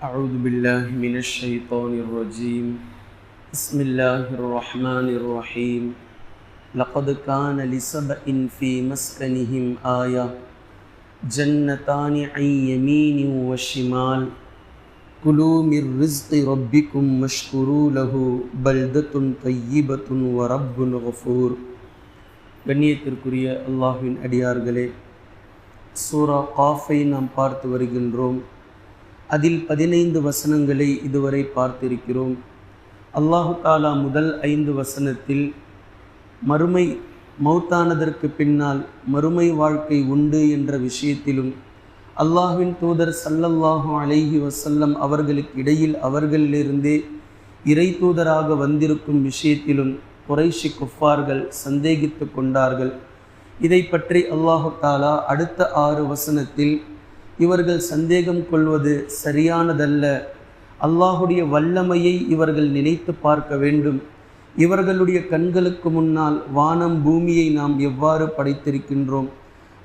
أعوذ بالله من الشيطان الرجيم بسم الله الرحمن الرحيم لقد كان لسبأ في مسكنهم آية جنتان عن يمين وشمال كلوا من رزق ربكم واشكروا له بلدة طيبة ورب غفور கண்ணியத்திற்குரிய அல்லாஹ்வின் அடியார்களே சூரா காஃபை நாம் பார்த்து வருகின்றோம் அதில் பதினைந்து வசனங்களை இதுவரை பார்த்திருக்கிறோம். அல்லாஹு தாலா முதல் ஐந்து வசனத்தில் மறுமை மௌத்தானதற்கு பின்னால் மறுமை வாழ்க்கை உண்டு என்ற விஷயத்திலும் அல்லாஹ்வின் தூதர் சல்லல்லாஹு அலைஹி வசல்லம் அவர்களுக்கு இடையில் அவர்களிலிருந்தே இறை தூதராக வந்திருக்கும் விஷயத்திலும் குறைஷி குஃபார்கள் சந்தேகித்து கொண்டார்கள். இதை பற்றி அல்லாஹு தாலா அடுத்த ஆறு வசனத்தில் இவர்கள் சந்தேகம் கொள்வது சரியானதல்ல. அல்லாஹுடைய வல்லமையை இவர்கள் நினைத்து பார்க்க வேண்டும். இவர்களுடைய கண்களுக்கு முன்னால் வானம் பூமியை நாம் எவ்வாறு படைத்திருக்கின்றோம்?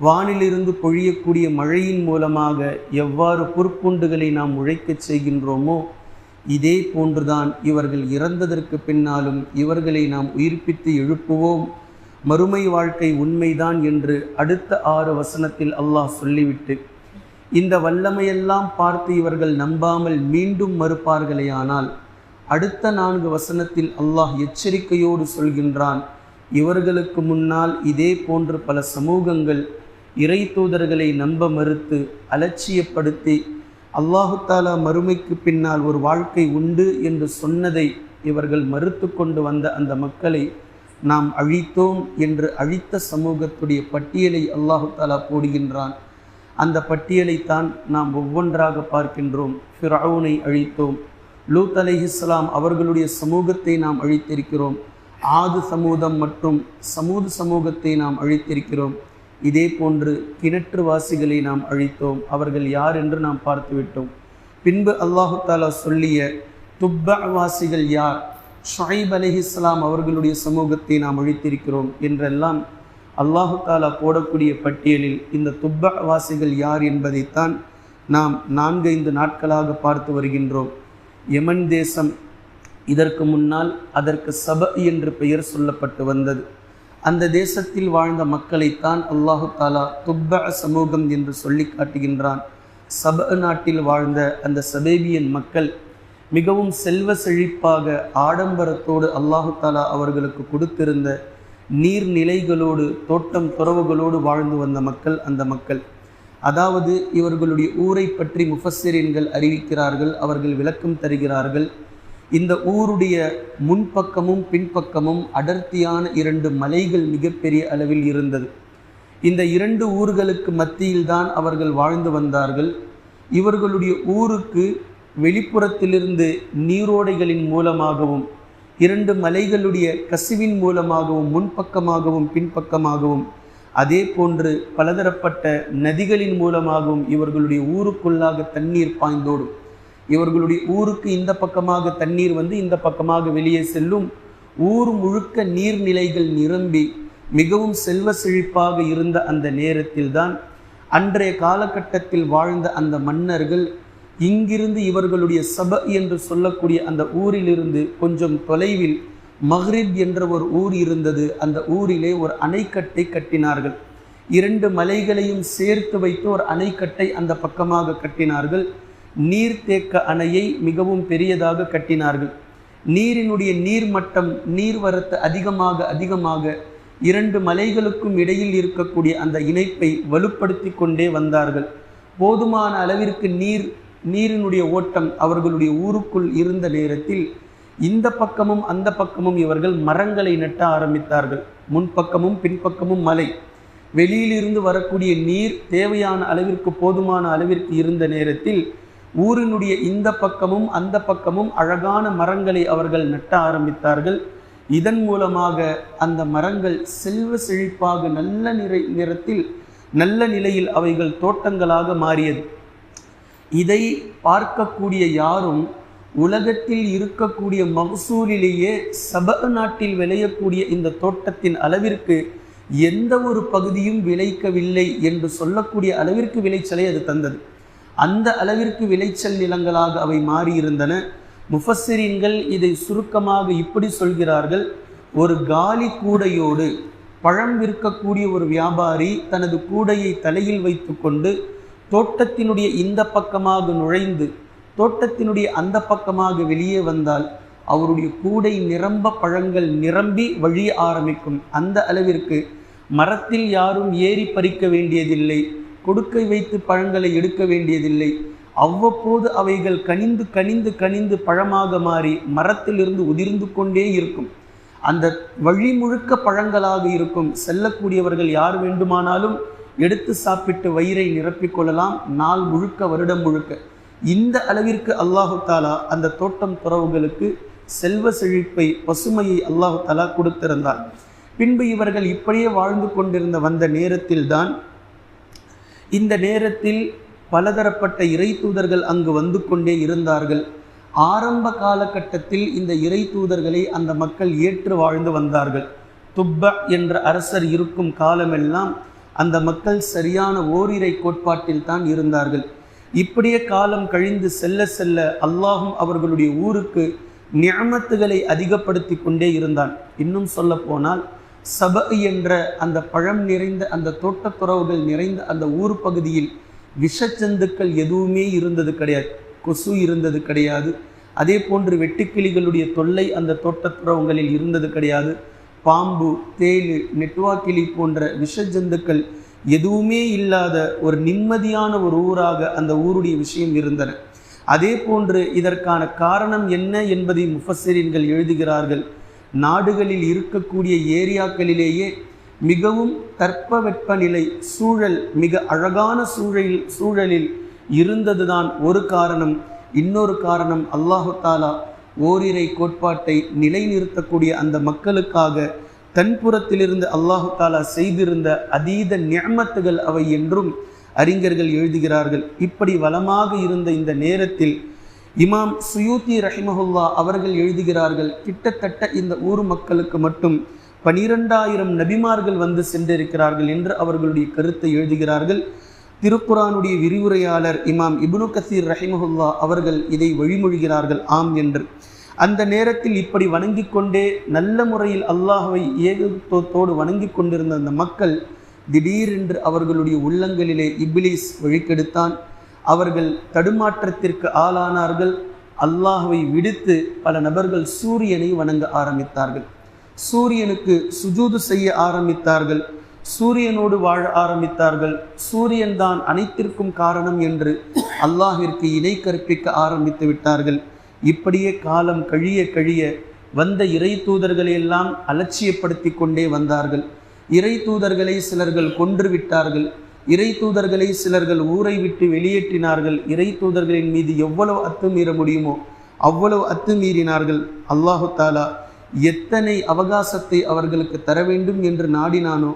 வானிலிருந்து பொழியக்கூடிய மழையின் மூலமாக எவ்வாறு புற்புண்டுகளை நாம் உழைக்கச் செய்கின்றோமோ இதே போன்றுதான் இவர்கள் இறந்ததற்கு பின்னாலும் இவர்களை நாம் உயிர்ப்பித்து எழுப்புவோம். மறுமை வாழ்க்கை உண்மைதான் என்று அடுத்த ஆறு வசனத்தில் அல்லாஹ் சொல்லிவிட்டு இந்த வல்லமையெல்லாம் பார்த்து இவர்கள் நம்பாமல் மீண்டும் மறுப்பார்களேயானால் அடுத்த நான்கு வசனத்தில் அல்லாஹ் எச்சரிக்கையோடு சொல்கின்றான் இவர்களுக்கு முன்னால் இதே போன்று பல சமூகங்கள் இறை தூதர்களை நம்ப மறுத்து அலட்சியப்படுத்தி அல்லாஹு தாலா மறுமைக்கு பின்னால் ஒரு வாழ்க்கை உண்டு என்று சொன்னதை இவர்கள் மறுத்து கொண்டு வந்த அந்த மக்களை நாம் அழித்தோம் என்று அழித்த சமூகத்துடைய பட்டியலை அல்லாஹு தாலா போடுகின்றான். அந்த பட்டியலைத்தான் நாம் ஒவ்வொன்றாக பார்க்கின்றோம். ஃபிரவுனை அழித்தோம். லூத் அலிஹிஸ்லாம் அவர்களுடைய சமூகத்தை நாம் அழித்திருக்கிறோம். ஆது சமூகம் மற்றும் சமூக சமூகத்தை நாம் அழித்திருக்கிறோம். இதே போன்று கிணற்று வாசிகளை நாம் அழித்தோம். அவர்கள் யார் என்று நாம் பார்த்துவிட்டோம். பின்பு அல்லாஹு தாலா சொல்லிய துப்ப வாசிகள் யார்? ஷாயிப் அலிஹிஸ்லாம் அவர்களுடைய சமூகத்தை நாம் அழித்திருக்கிறோம் என்றெல்லாம் அல்லாஹு தாலா போடக்கூடிய பட்டியலில் இந்த துப்பா வாசிகள் யார் என்பதைத்தான் நாம் நான்கைந்து நாட்களாக பார்த்து வருகின்றோம். யமன் தேசம் இதற்கு முன்னால் அதற்கு சப என்று பெயர் சொல்லப்பட்டு வந்தது. அந்த தேசத்தில் வாழ்ந்த மக்களைத்தான் அல்லாஹு தாலா துப்ப சமூகம் என்று சொல்லி காட்டுகின்றான். சப நாட்டில் வாழ்ந்த அந்த சபேபியன் மக்கள் மிகவும் செல்வ செழிப்பாக ஆடம்பரத்தோடு அல்லாஹு தாலா அவர்களுக்கு கொடுத்திருந்த நீர்நிலைகளோடு தோட்டம் துறவுகளோடு வாழ்ந்து வந்த மக்கள் அந்த மக்கள். அதாவது இவர்களுடைய ஊரை பற்றி முஃபஸரின்கள் அறிவிக்கிறார்கள் அவர்கள் விளக்கம் தருகிறார்கள். இந்த ஊருடைய முன்பக்கமும் பின்பக்கமும் அடர்த்தியான இரண்டு மலைகள் மிகப்பெரிய அளவில் இருந்தது. இந்த இரண்டு ஊர்களுக்கு மத்தியில்தான் அவர்கள் வாழ்ந்து வந்தார்கள். இவர்களுடைய ஊருக்கு வெளிப்புறத்திலிருந்து நீரோடைகளின் மூலமாகவும் இரண்டு மலைகளுடைய கசிவின் மூலமாகவும் முன்பக்கமாகவும் பின்பக்கமாகவும் அதே போன்று பலதரப்பட்ட நதிகளின் மூலமாகவும் இவர்களுடைய ஊருக்குள்ளாக தண்ணீர் பாய்ந்தோடும். இவர்களுடைய ஊருக்கு இந்த பக்கமாக தண்ணீர் வந்து இந்த பக்கமாக வெளியே செல்லும் ஊர் முழுக்க நீர்நிலைகள் நிரம்பி மிகவும் செல்வ செழிப்பாக இருந்த அந்த நேரத்தில்தான் அன்றைய காலகட்டத்தில் வாழ்ந்த அந்த மன்னர்கள் இங்கிருந்து இவர்களுடைய சப என்று சொல்லக்கூடிய அந்த ஊரிலிருந்து கொஞ்சம் தொலைவில் மஹ்ரிப் என்ற ஒரு ஊர் இருந்தது. அந்த ஊரிலே ஒரு அணைக்கட்டை கட்டினார்கள். இரண்டு மலைகளையும் சேர்த்து வைத்து ஒரு அணைக்கட்டை அந்த பக்கமாக கட்டினார்கள். நீர்த்தேக்க அணையை மிகவும் பெரியதாக கட்டினார்கள். நீரினுடைய நீர்மட்டம் நீர்வரத்து அதிகமாக அதிகமாக இரண்டு மலைகளுக்கும் இடையில் இருக்கக்கூடிய அந்த இணைப்பை வலுப்படுத்தி கொண்டே வந்தார்கள். போதுமான அளவிற்கு நீர் நீரினுடைய ஓட்டம் அவர்களுடைய ஊருக்குள் இருந்த நேரத்தில் இந்த பக்கமும் அந்த பக்கமும் இவர்கள் மரங்களை நட்ட ஆரம்பித்தார்கள். முன்பக்கமும் பின்பக்கமும் மலை. வெளியிலிருந்து வரக்கூடிய நீர் தேவையான அளவிற்கு போதுமான அளவிற்கு இருந்த நேரத்தில் ஊரினுடைய இந்த பக்கமும் அந்த பக்கமும் அழகான மரங்களை அவர்கள் நட்ட ஆரம்பித்தார்கள். இதன் மூலமாக அந்த மரங்கள் செல்வ செழிப்பாக நல்ல நிறை நிறத்தில் நல்ல நிலையில் அவைகள் தோட்டங்களாக மாறியது. இதை பார்க்கக்கூடிய யாரும் உலகத்தில் இருக்கக்கூடிய மகசூலிலேயே சப நாட்டில் விளையக்கூடிய இந்த தோட்டத்தின் அளவிற்கு எந்த ஒரு பகுதியும் விளைக்கவில்லை என்று சொல்லக்கூடிய அளவிற்கு விளைச்சலை அது தந்தது. அந்த அளவிற்கு விளைச்சல் நிலங்களாக அவை மாறியிருந்தன. முஃபஸ்ஸிரீன்கள் இதை சுருக்கமாக இப்படி சொல்கிறார்கள். ஒரு காலி கூடையோடு பழம் விற்கக்கூடிய ஒரு வியாபாரி தனது கூடையை தலையில் வைத்துக்கொண்டு தோட்டத்தினுடைய இந்த பக்கமாக நுழைந்து தோட்டத்தினுடைய அந்த பக்கமாக வெளியே வந்தால் அவருடைய கூடை நிரம்ப பழங்கள் நிரம்பி வழிய ஆரம்பிக்கும். அந்த அளவிற்கு மரத்தில் யாரும் ஏறி பறிக்க வேண்டியதில்லை கொடுக்கை வைத்து பழங்களை எடுக்க வேண்டியதில்லை. அவ்வப்போது அவைகள் கனிந்து கனிந்து கனிந்து பழமாக மாறி மரத்திலிருந்து உதிர்ந்து கொண்டே இருக்கும். அந்த வழி முழுக்க பழங்களாக இருக்கும். செல்லக்கூடியவர்கள் யார் வேண்டுமானாலும் எடுத்து சாப்பிட்டு வயிறை நிரப்பிக் கொள்ளலாம் நாள் முழுக்க வருடம் முழுக்க. இந்த அளவிற்கு அல்லாஹு தாலா அந்த தோட்டம் துறவுகளுக்கு செல்வ செழிப்பை பசுமையை அல்லாஹு தாலா கொடுத்திருந்தார். பின்பு இவர்கள் இப்படியே வாழ்ந்து கொண்டிருந்த வந்த நேரத்தில்தான் இந்த நேரத்தில் பலதரப்பட்ட இறை தூதர்கள் அங்கு வந்து கொண்டே இருந்தார்கள். ஆரம்ப காலகட்டத்தில் இந்த இறை தூதர்களை அந்த மக்கள் ஏற்று வாழ்ந்து வந்தார்கள். துப்ப என்ற அரசர் இருக்கும் காலமெல்லாம் அந்த மக்கள் சரியான ஓரிரை கோட்பாட்டில் தான் இருந்தார்கள். இப்படியே காலம் கழிந்து செல்ல செல்ல அல்லாஹும் அவர்களுடைய ஊருக்கு நியமத்துகளை அதிகப்படுத்தி கொண்டே இருந்தான். இன்னும் சொல்ல போனால் சப என்ற அந்த பழம் நிறைந்த அந்த தோட்டத்துறவுகள் நிறைந்த அந்த ஊர் பகுதியில் விஷச்சந்துக்கள் எதுவுமே இருந்தது கிடையாது. கொசு இருந்தது கிடையாது. அதே போன்று வெட்டுக்கிளிகளுடைய தொல்லை அந்த தோட்டத்துறவுகளில் இருந்தது கிடையாது. பாம்பு தேழு நெட்வாக்கிளி போன்ற விஷஜந்துக்கள் எதுவுமே இல்லாத ஒரு நிம்மதியான ஒரு ஊராக அந்த ஊருடைய விஷயம் இருந்தன. அதே போன்று இதற்கான காரணம் என்ன என்பதை முஃபசரின்கள் எழுதுகிறார்கள். நாடுகளில் இருக்கக்கூடிய ஏரியாக்களிலேயே மிகவும் தட்பவெப்பநிலை சூழல் மிக அழகான சூழலில் சூழலில் இருந்ததுதான் ஒரு காரணம். இன்னொரு காரணம் அல்லாஹு தாலா ஓரிரை கோட்பாட்டை நிலைநிறுத்தக்கூடிய அந்த மக்களுக்காக தன்புறத்திலிருந்து அல்லாஹு தாலா செய்திருந்த அதீத நியமத்துகள் அவை என்றும் அறிஞர்கள் எழுதுகிறார்கள். இப்படி வளமாக இருந்த இந்த நேரத்தில் இமாம் சுயூத்தி ரஹிமஹுல்லா அவர்கள் எழுதுகிறார்கள் கிட்டத்தட்ட இந்த ஊர் மக்களுக்கு மட்டும் பனிரெண்டாயிரம் நபிமார்கள் வந்து சென்றிருக்கிறார்கள் என்று அவர்களுடைய கருத்தை எழுதுகிறார்கள். திருக்குரானுடைய விரிவுரையாளர் இமாம் இப்னு கசீர் ரஹிமஹுல்லா அவர்கள் இதை வழிமொழிகிறார்கள் ஆம் என்று. அந்த நேரத்தில் இப்படி வணங்கி கொண்டே நல்ல முறையில் அல்லாஹுவை ஏகத்தோடு வணங்கி கொண்டிருந்த அந்த மக்கள் திடீரென்று அவர்களுடைய உள்ளங்களிலே இப்லீஸ் வழிக்கெடுத்தான். அவர்கள் தடுமாற்றத்திற்கு ஆளானார்கள். அல்லாஹவை விடுத்து பல நபர்கள் சூரியனை வணங்க ஆரம்பித்தார்கள். சூரியனுக்கு சுஜூது செய்ய ஆரம்பித்தார்கள். சூரியனோடு வாழ ஆரம்பித்தார்கள். சூரியன் தான் அனைத்திற்கும் காரணம் என்று அல்லாஹிற்கு இணை கற்பிக்க ஆரம்பித்து விட்டார்கள். இப்படியே காலம் கழிய கழிய வந்த இறை தூதர்களை எல்லாம் அலட்சியப்படுத்தி கொண்டே வந்தார்கள். இறை தூதர்களை சிலர்கள் கொன்று விட்டார்கள். இறை தூதர்களை சிலர்கள் ஊரை விட்டு வெளியேற்றினார்கள். இறை தூதர்களின் மீது எவ்வளவு அத்துமீற முடியுமோ அவ்வளவு அத்துமீறினார்கள் அல்லாஹு தாலா எத்தனை அவகாசத்தை அவர்களுக்கு தர வேண்டும் என்று நாடினானோ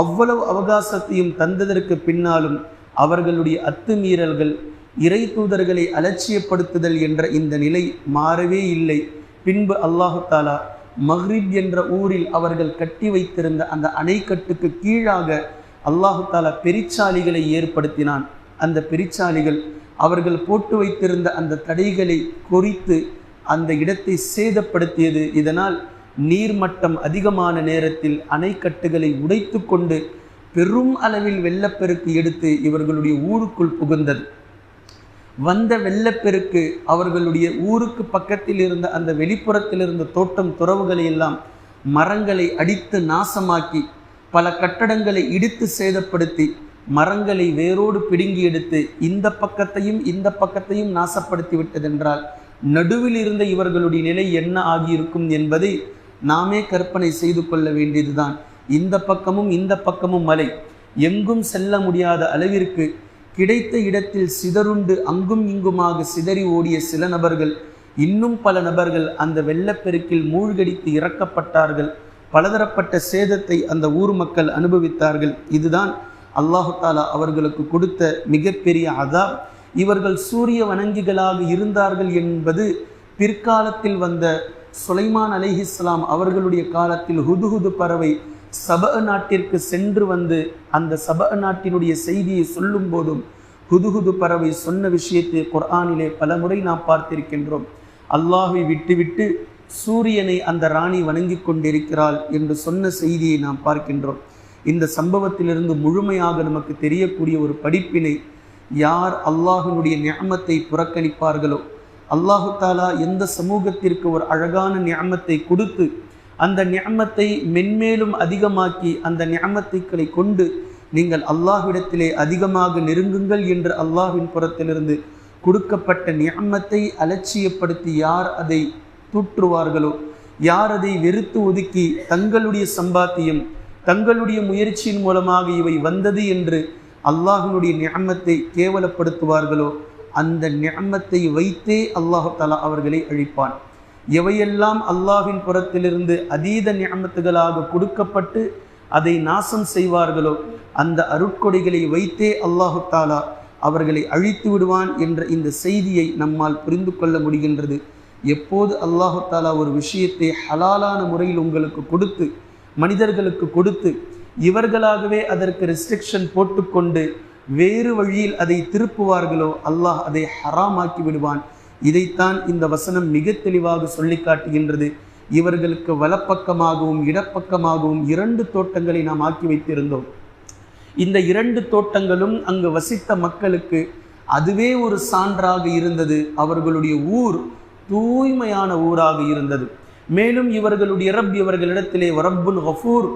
அவ்வளவு அவகாசத்தையும் தந்ததற்கு பின்னாலும் அவர்களுடைய அத்துமீறல்கள் இறை தூதர்களை அலட்சியப்படுத்துதல் என்ற இந்த நிலை மாறவே இல்லை. பின்பு அல்லாஹு தாலா மஹ்ரிப் என்ற ஊரில் அவர்கள் கட்டி வைத்திருந்த அந்த அணைக்கட்டுக்கு கீழாக அல்லாஹு தாலா பெரிச்சாலிகளை ஏற்படுத்தினான். அந்த பெரிச்சாலிகள் அவர்கள் போட்டு வைத்திருந்த அந்த தடைகளை குறித்து அந்த இடத்தை சேதப்படுத்தியது. இதனால் நீர்மட்டம் அதிகமான நேரத்தில் அணைக்கட்டுகளை உடைத்து கொண்டு பெரும் அளவில் வெள்ளப்பெருக்கு எடுத்து இவர்களுடைய ஊருக்குள் புகுந்தது. வந்த வெள்ளப்பெருக்கு அவர்களுடைய ஊருக்கு பக்கத்தில் இருந்த அந்த வெளிப்புறத்தில் இருந்த தோட்டம் துறவுகளை எல்லாம் மரங்களை அடித்து நாசமாக்கி பல கட்டடங்களை இடித்து சேதப்படுத்தி மரங்களை வேரோடு பிடுங்கி எடுத்து இந்த பக்கத்தையும் இந்த பக்கத்தையும் நாசப்படுத்தி விட்டதென்றால் நடுவில் இருந்த இவர்களுடைய நிலை என்ன ஆகியிருக்கும் என்பதை நாமே கற்பனை செய்து கொள்ள வேண்டியதுதான். இந்த பக்கமும் இந்த பக்கமும் மலை. எங்கும் செல்ல முடியாத அளவிற்கு கிடைத்த இடத்தில் சிதறுண்டு அங்கும் இங்குமாக சிதறி ஓடிய சில நபர்கள் இன்னும் பல நபர்கள் அந்த வெள்ளப்பெருக்கில் மூழ்கடித்து இறக்கப்பட்டார்கள். பலதரப்பட்ட சேதத்தை அந்த ஊர் மக்கள் அனுபவித்தார்கள். இதுதான் அல்லாஹு தாலா அவர்களுக்கு கொடுத்த மிகப்பெரிய அதாப். இவர்கள் சூரிய வணங்கிகளாக இருந்தார்கள் என்பது பிற்காலத்தில் வந்த சுலைமான் அலிஹிஸ்லாம் அவர்களுடைய காலத்தில் ஹுதுஹுது பறவை சப நாட்டிற்கு சென்று வந்து அந்த சப நாட்டினுடைய செய்தியை சொல்லும் போதும் ஹுதுஹுது பறவை சொன்ன விஷயத்தை குர்ஆனிலே பலமுறை நாம் பார்த்திருக்கின்றோம். அல்லாஹை விட்டுவிட்டு சூரியனை அந்த ராணி வணங்கி கொண்டிருக்கிறாள் என்று சொன்ன செய்தியை நாம் பார்க்கின்றோம். இந்த சம்பவத்திலிருந்து முழுமையாக நமக்கு தெரியக்கூடிய ஒரு படிப்பினை யார் அல்லாஹினுடைய ஞாமத்தை புறக்கணிப்பார்களோ அல்லாஹு தாலா எந்த சமூகத்திற்கு ஒரு அழகான ஞாமத்தை கொடுத்து அந்த ஞாமத்தை மென்மேலும் அதிகமாக்கி அந்த ஞாமத்தைகளை கொண்டு நீங்கள் அல்லாஹ்விடத்திலே அதிகமாக நெருங்குங்கள் என்று அல்லாஹின் புறத்திலிருந்து கொடுக்கப்பட்ட ஞாமத்தை அலட்சியப்படுத்தி யார் அதை தூற்றுவார்களோ யார் அதை வெறுத்து ஒதுக்கி தங்களுடைய சம்பாத்தியம் தங்களுடைய முயற்சியின் மூலமாக இவை வந்தது என்று அல்லாஹினுடைய ஞாமத்தை கேவலப்படுத்துவார்களோ அந்த நியமத்தை வைத்தே அல்லாஹு தலா அவர்களை அழிப்பான். எவையெல்லாம் அல்லாஹின் புறத்திலிருந்து அதீத நியமத்துகளாக கொடுக்கப்பட்டு அதை நாசம் செய்வார்களோ அந்த அருட்கொடைகளை வைத்தே அல்லாஹு தாலா அவர்களை அழித்து விடுவான் என்ற இந்த செய்தியை நம்மால் புரிந்து கொள்ள முடிகின்றது. எப்போது அல்லாஹு தாலா ஒரு விஷயத்தை ஹலாலான முறையில் உங்களுக்கு கொடுத்து மனிதர்களுக்கு கொடுத்து இவர்களாகவே அதற்கு ரெஸ்ட்ரிக்ஷன் போட்டுக்கொண்டு வேறு வழியில் அதை திருப்புவார்களோ? அல்லாஹ் அதை ஹராமாக்கி விடுவான். இதைத்தான் இந்த வசனம் மிக தெளிவாக சொல்லி காட்டுகின்றது. இவர்களுக்கு வலப்பக்கமாகவும் இடப்பக்கமாகவும் இரண்டு தோட்டங்களை நாம் ஆக்கி வைத்திருந்தோம். இந்த இரண்டு தோட்டங்களும் அங்கு வசித்த மக்களுக்கு அதுவே ஒரு சான்றாக இருந்தது. அவர்களுடைய ஊர் தூய்மையான ஊராக இருந்தது. மேலும் இவர்களுடைய ரப் இவர்களிடத்திலே ரப்புல் ஹஃபூர்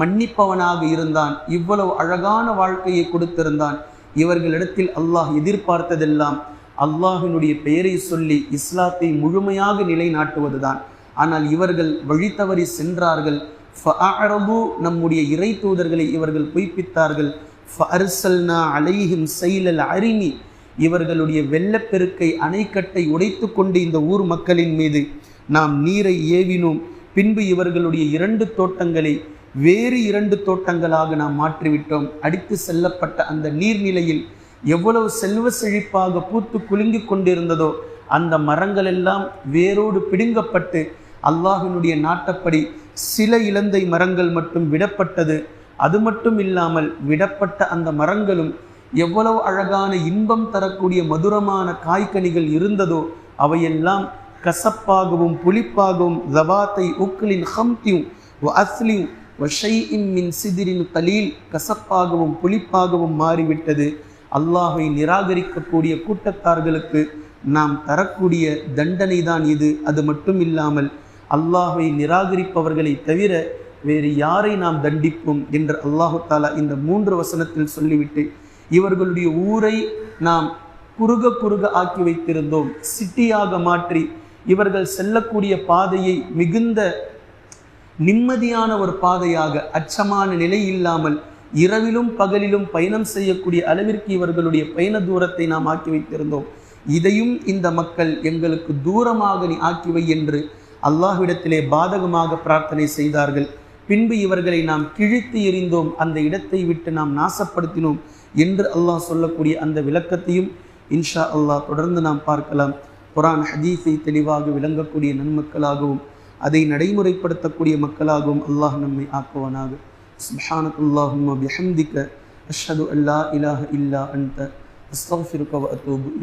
மன்னிப்பவனாக இருந்தான். இவ்வளவு அழகான வாழ்க்கையை கொடுத்திருந்தான். இவர்களிடத்தில் அல்லாஹ் எதிர்பார்த்ததெல்லாம் அல்லாஹினுடைய பெயரை சொல்லி இஸ்லாத்தை முழுமையாக நிலைநாட்டுவதுதான். ஆனால் இவர்கள் வழி தவறி சென்றார்கள். நம்முடைய இறை தூதர்களை இவர்கள் பொய்ப்பித்தார்கள். அலைஹிம் செயலல் அரிமி. இவர்களுடைய வெள்ளப்பெருக்கை அணைக்கட்டை உடைத்து கொண்டு இந்த ஊர் மக்களின் மீது நாம் நீரை ஏவினோம். பின்பு இவர்களுடைய இரண்டு தோட்டங்களை வேறு இரண்டு தோட்டங்களாக நாம் மாற்றிவிட்டோம். அடித்து செல்லப்பட்ட அந்த நீர்நிலையில் எவ்வளவு செல்வ செழிப்பாக பூத்து குலுங்கி கொண்டிருந்ததோ அந்த மரங்கள் எல்லாம் வேரோடு பிடுங்கப்பட்டு அல்லாஹினுடைய நாட்டப்படி சில இலந்தை மரங்கள் மட்டும் விடப்பட்டது. அது மட்டும் இல்லாமல் விடப்பட்ட அந்த மரங்களும் எவ்வளவு அழகான இன்பம் தரக்கூடிய மதுரமான காய்கனிகள் இருந்ததோ அவையெல்லாம் கசப்பாகவும் புளிப்பாகவும் ஜவாத்தை உக்லின் ஹம்தியும் அஸ்லியும் மின் சிதிரின் கலீல் கசப்பாகவும் புளிப்பாகவும் மாறிவிட்டது. அல்லாஹை நிராகரிக்கக்கூடிய கூட்டத்தார்களுக்கு நாம் தரக்கூடிய தண்டனை தான் இது. அது மட்டும் இல்லாமல் அல்லாஹை நிராகரிப்பவர்களை தவிர வேறு யாரை நாம் தண்டிப்போம் என்று அல்லாஹு தாலா இந்த மூன்று வசனத்தில் சொல்லிவிட்டு இவர்களுடைய ஊரை நாம் குறுக குறுக ஆக்கி வைத்திருந்தோம். சிட்டியாக மாற்றி இவர்கள் செல்லக்கூடிய பாதையை மிகுந்த நிம்மதியான ஒரு பாதையாக அச்சமான நிலை இல்லாமல் இரவிலும் பகலிலும் பயணம் செய்யக்கூடிய அளவிற்கு இவர்களுடைய பயண தூரத்தை நாம் ஆக்கி வைத்திருந்தோம். இதையும் இந்த மக்கள் எங்களுக்கு தூரமாக நீ ஆக்கிவை என்று அல்லாஹ்விடத்திலே பாதகமாக பிரார்த்தனை செய்தார்கள். பின்பு இவர்களை நாம் கிழித்து எறிந்தோம். அந்த இடத்தை விட்டு நாம் நாசப்படுத்தினோம் என்று அல்லாஹ் சொல்லக்கூடிய அந்த விளக்கத்தையும் இன்ஷா அல்லாஹ் தொடர்ந்து நாம் பார்க்கலாம். குரான் ஹதீஸை தெளிவாக விளங்கக்கூடிய நன்மக்களாகவும் அதை நடைமுறைப்படுத்தக்கூடிய மக்களாகவும் அல்லாஹ் நம்மை ஆக்குவானாக. சுப்ஹானக் அல்லாஹும் அஷ்ஹது அல்லா இலாஹ இல்லா அன்த அஸ்தஃபிருக்க அத்தூபு